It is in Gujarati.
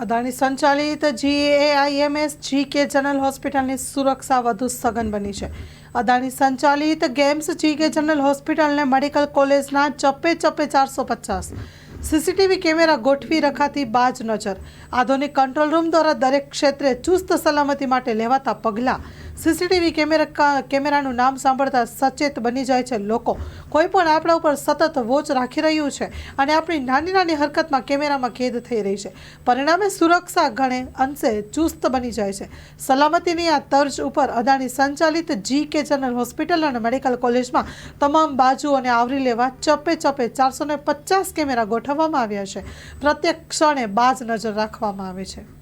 અદાણી સંચાલિત જીએઆઈએમએસ જીકે જનરલ હોસ્પિટલની સુરક્ષા વધુ સઘન બની છે. અદાણી સંચાલિત ગેમ્સ જી કે જનરલ હોસ્પિટલને મેડિકલ કોલેજના ચપ્પે ચપ્પે ચારસો પચાસ. સીસીટીવી કેમેરા ગોઠવી રખાતી બાજ નજર. આધુનિક કંટ્રોલ રૂમ દ્વારા દરેક ક્ષેત્રે ચુસ્ત સલામતી માટે લેવાતા પગલાં. સીસીટીવી કેમેરા કેમેરાનું નામ સાંભળતા સચેત બની જાય છે લોકો. કોઈ પણ આપણા ઉપર સતત વોચ રાખી રહ્યું છે અને આપણી નાની નાની હરકતમાં કેમેરામાં કેદ થઈ રહી છે. પરિણામે સુરક્ષા ગણે અંશે ચુસ્ત બની જાય છે. સલામતીની આ તર્જ ઉપર અદાણી સંચાલિત જી કે જનરલ હોસ્પિટલ અને મેડિકલ કોલેજમાં તમામ બાજુઓને આવરી લેવા ચપે ચપે ચારસો પચાસ કેમેરા ગોઠવવામાં આવ્યા છે. પ્રત્યેક ક્ષણે બાજ નજર રાખવામાં આવે છે.